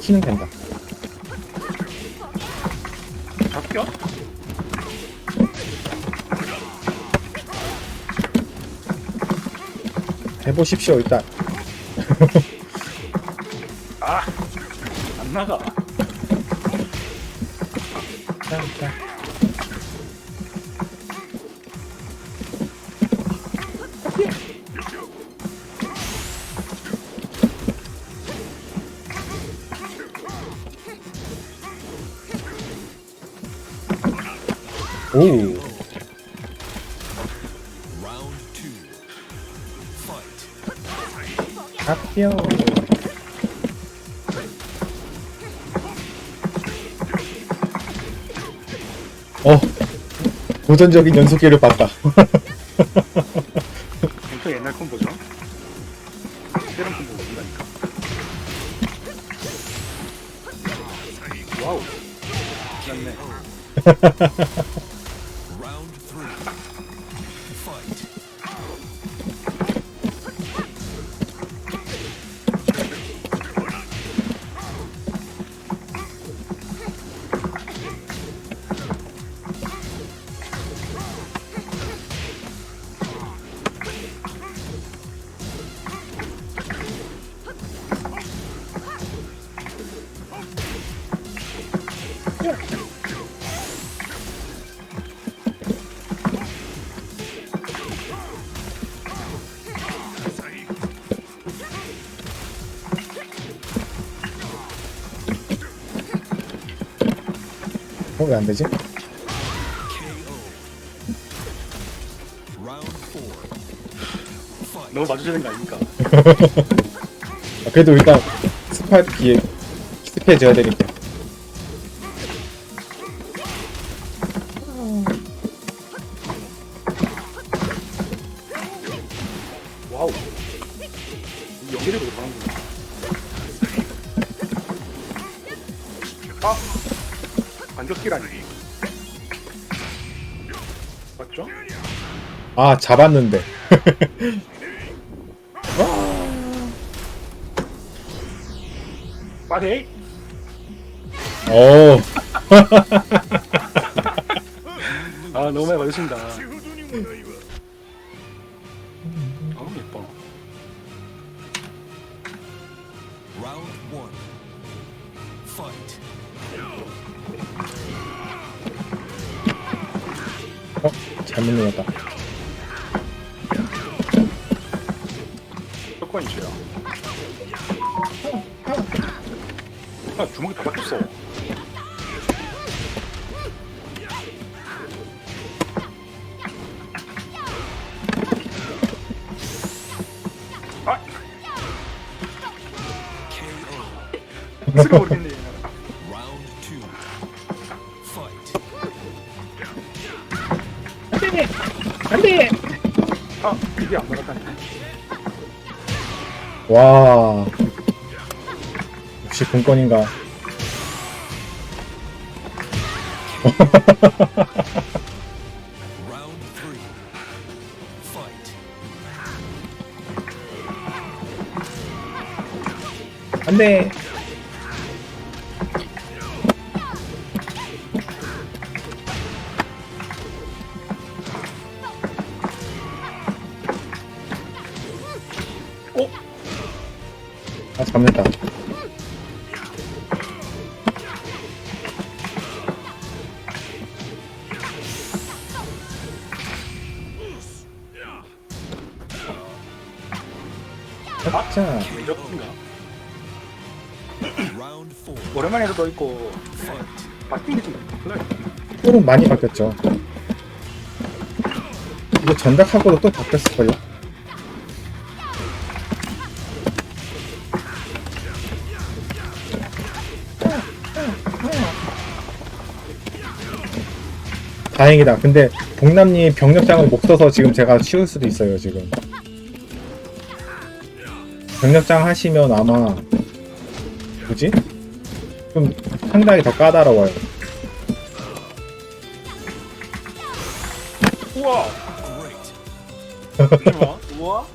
키는 된다. 잡혀? 해보십시오, 일단. 아! 안 나가. 자, 자. 오. 합격. 어, 도전적인 연속기를 봤다. 또 옛날 콤보죠? 새로운 콤보 온다니까. 와우. 맞네. 어, 왜안 되지? 너무 되는 거 아닙니까? 아, 그래도 일단 스파이크 기회 스피해줘야 되니까. 아! 반격기라니. 맞죠? 아, 잡았는데. 빠데이! 오, 아, 너무 많이 맞으신다. 아, 예뻐. Round one. Fight. 어, 잘못 눌렀다. 조건 이슈야. 아, 주먹이 다 바뀌었어. 아! 모르겠네. 아, 이게 안 나갔다니. 와, 역시 공권인가. Round three. Fight. 안 돼. 아, 잡는다. 자, 이렇군가. 오랜만에 해서 또 있고. 바뀐 게좀 많이 바뀌었죠. 이거 전작하고도 또 바뀌었을걸요? 다행이다. 근데 봉남님 병력장을 못 써서 지금 제가 치울 수도 있어요, 지금. 병력장 하시면 아마 뭐지? 좀 상당히 더 까다로워요. 우와! 잠시만. 우와?